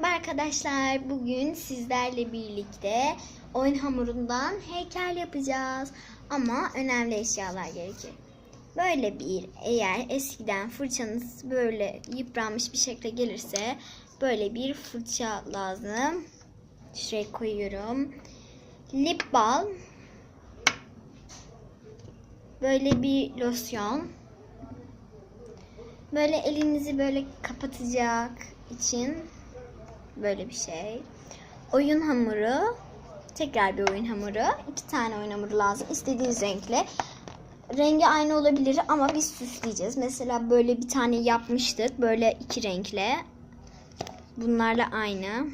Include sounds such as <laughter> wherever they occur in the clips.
Merhaba arkadaşlar. Bugün sizlerle birlikte oyun hamurundan heykel yapacağız. Ama önemli eşyalar gerekir. Böyle bir eğer eskiden fırçanız böyle yıpranmış bir şekilde gelirse böyle bir fırça lazım. Şuraya koyuyorum. Lip balm. Böyle bir losyon. Böyle elinizi böyle kapatacak için böyle bir şey. Oyun hamuru. Tekrar bir oyun hamuru. iki tane oyun hamuru lazım. İstediğiniz renkle. Rengi aynı olabilir ama biz süsleyeceğiz. Mesela böyle bir tane yapmıştık. Böyle iki renkle. Bunlarla aynı.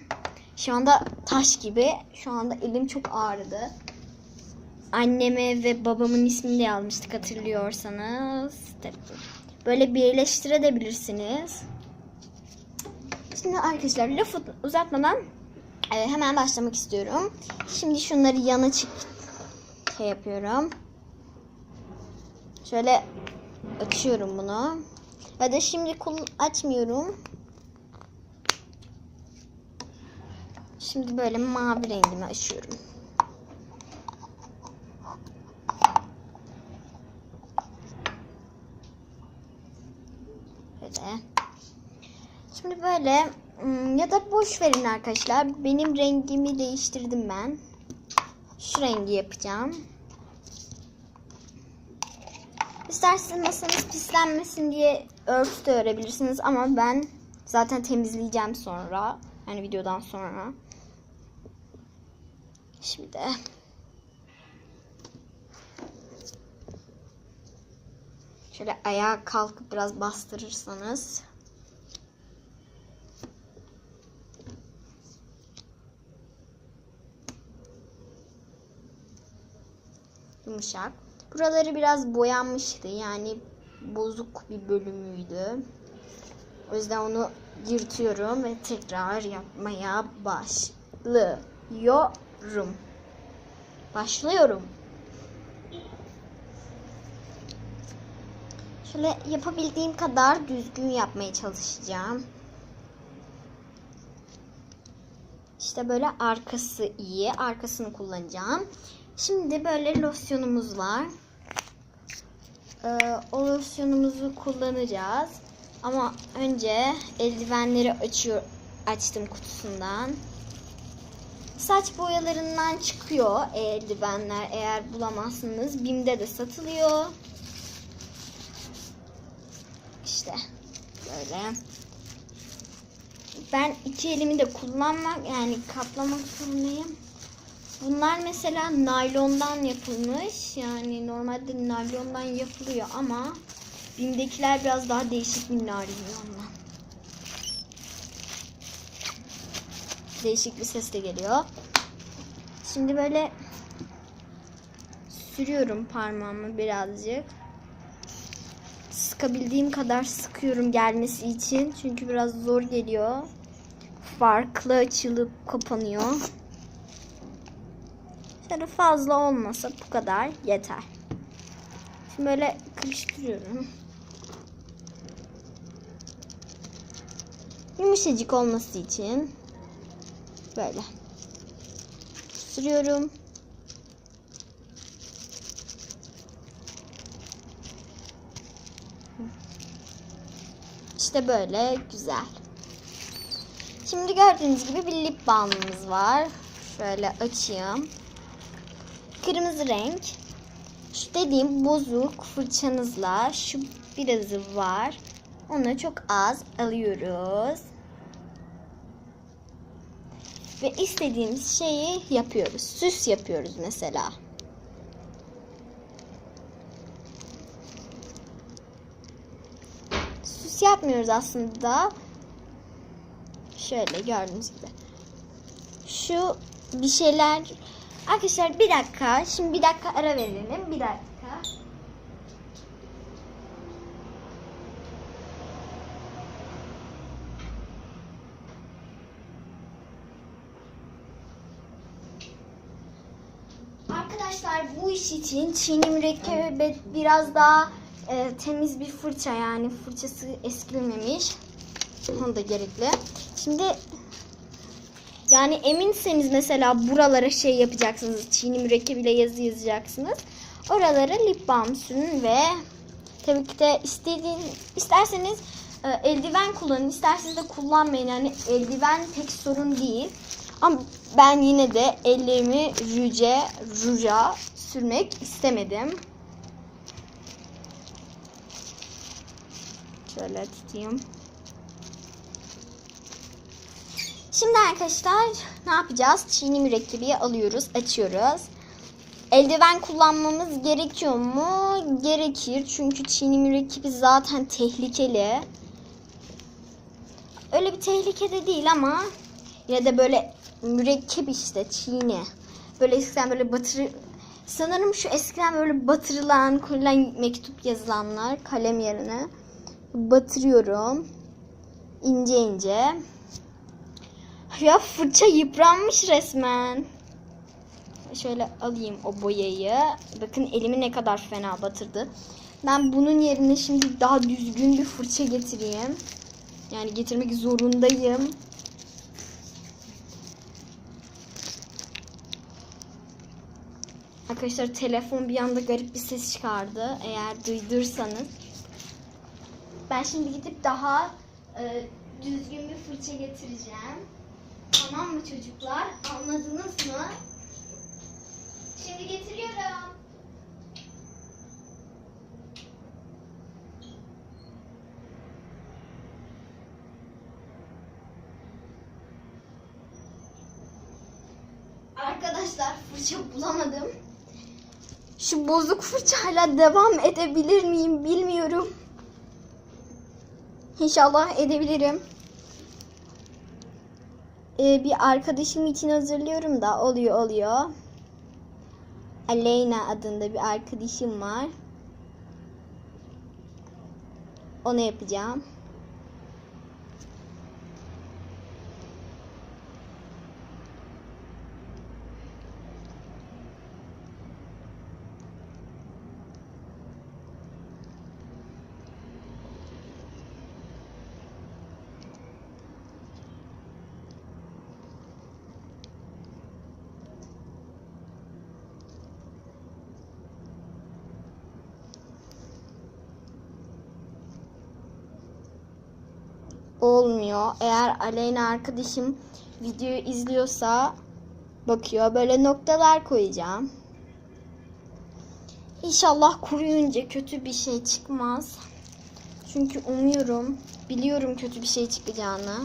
Şu anda taş gibi. Şu anda elim çok ağrıdı. Anneme ve babamın ismini de yazmıştık hatırlıyorsanız. Böyle birleştirebilirsiniz. Şimdi arkadaşlar lafı uzatmadan evet, hemen başlamak istiyorum. Şimdi şunları yana çık şey yapıyorum. Şöyle açıyorum bunu. Ya da şimdi kul açmıyorum. Şimdi böyle mavi rengimi açıyorum. Böyle. Şimdi böyle hmm, ya da boş verin arkadaşlar. Benim rengimi değiştirdim ben. Şu rengi yapacağım. İsterseniz masanız pislenmesin diye örtü de örebilirsiniz ama ben zaten temizleyeceğim sonra. Yani videodan sonra. Şimdi şöyle ayağa kalkıp biraz bastırırsanız yumuşak. Buraları biraz boyanmıştı. Yani bozuk bir bölümüydü. O yüzden onu yırtıyorum ve tekrar yapmaya başlıyorum. Başlıyorum. Şöyle yapabildiğim kadar düzgün yapmaya çalışacağım. İşte böyle arkası iyi. Arkasını kullanacağım. Şimdi böyle losyonumuz var. Ee, o losyonumuzu kullanacağız. Ama önce eldivenleri açıyor, açtım kutusundan. Saç boyalarından çıkıyor eldivenler eğer bulamazsınız. Bim'de de satılıyor. İşte böyle. Ben iki elimi de kullanmak yani kaplamak zorundayım. Bunlar mesela naylondan yapılmış. Yani normalde naylondan yapılıyor ama Bim'dekiler biraz daha değişik bir naylondan. Değişik bir ses de geliyor. Şimdi böyle sürüyorum parmağımı birazcık. Sıkabildiğim kadar sıkıyorum gelmesi için. Çünkü biraz zor geliyor. Farklı açılıp kapanıyor. Şöyle fazla olmasa bu kadar yeter. Şimdi böyle karıştırıyorum. Yumuşacık olması için böyle sürüyorum. İşte böyle güzel. Şimdi gördüğünüz gibi bir lip balmımız var. Şöyle açayım. Kırmızı renk. Şu dediğim bozuk fırçanızla şu birazı var. Onu çok az alıyoruz. Ve istediğimiz şeyi yapıyoruz. Süs yapıyoruz mesela. Süs yapmıyoruz aslında. Şöyle gördüğünüz gibi. Şu bir şeyler Arkadaşlar bir dakika. Şimdi bir dakika ara verelim. Bir dakika. Arkadaşlar bu iş için çiğni mürekkebi biraz daha e, temiz bir fırça yani fırçası eskimemiş. Onu da gerekli. Şimdi Yani eminseniz mesela buralara şey yapacaksınız. Çiğni mürekkebiyle yazı yazacaksınız. Oralara lip balm sürün ve tabii ki de istediğin isterseniz e, eldiven kullanın. isterseniz de kullanmayın. Yani eldiven pek sorun değil. Ama ben yine de ellerimi rüce, ruja sürmek istemedim. Şöyle tutayım. Şimdi arkadaşlar ne yapacağız? Çiğni mürekkebi alıyoruz, açıyoruz. Eldiven kullanmamız gerekiyor mu? Gerekir. Çünkü çiğni mürekkebi zaten tehlikeli. Öyle bir tehlike de değil ama ya da böyle mürekkep işte çiğne. Böyle eskiden böyle batırı sanırım şu eskiden böyle batırılan, koyulan mektup yazılanlar kalem yerine batırıyorum. ince ince. Ya fırça yıpranmış resmen. Şöyle alayım o boyayı. Bakın elimi ne kadar fena batırdı. Ben bunun yerine şimdi daha düzgün bir fırça getireyim. Yani getirmek zorundayım. Arkadaşlar telefon bir anda garip bir ses çıkardı. Eğer duydursanız. Ben şimdi gidip daha e, düzgün bir fırça getireceğim. Tamam mı çocuklar? Anladınız mı? Şimdi getiriyorum. Arkadaşlar fırça bulamadım. Şu bozuk fırçayla devam edebilir miyim bilmiyorum. İnşallah edebilirim. Ee, bir arkadaşım için hazırlıyorum da oluyor oluyor. Aleyna adında bir arkadaşım var. Onu yapacağım. Olmuyor. Eğer Aleyna arkadaşım videoyu izliyorsa bakıyor. Böyle noktalar koyacağım. İnşallah kuruyunca kötü bir şey çıkmaz. Çünkü umuyorum, biliyorum kötü bir şey çıkacağını.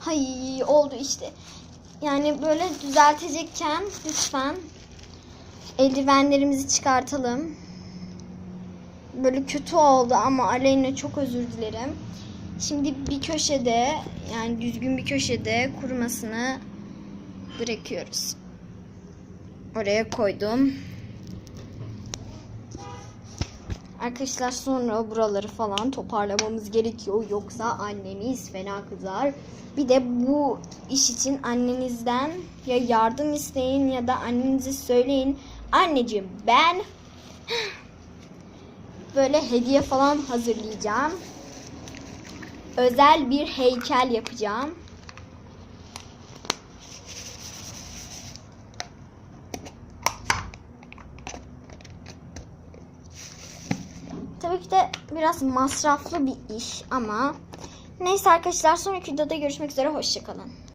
Hay oldu işte. Yani böyle düzeltecekken lütfen eldivenlerimizi çıkartalım. Böyle kötü oldu ama Aleyna çok özür dilerim. Şimdi bir köşede yani düzgün bir köşede kurumasını bırakıyoruz. Oraya koydum. Arkadaşlar sonra buraları falan toparlamamız gerekiyor. Yoksa annemiz fena kızar. Bir de bu iş için annenizden ya yardım isteyin ya da annenize söyleyin. Anneciğim ben <gasps> böyle hediye falan hazırlayacağım özel bir heykel yapacağım. Tabii ki de biraz masraflı bir iş ama neyse arkadaşlar sonraki videoda görüşmek üzere hoşçakalın.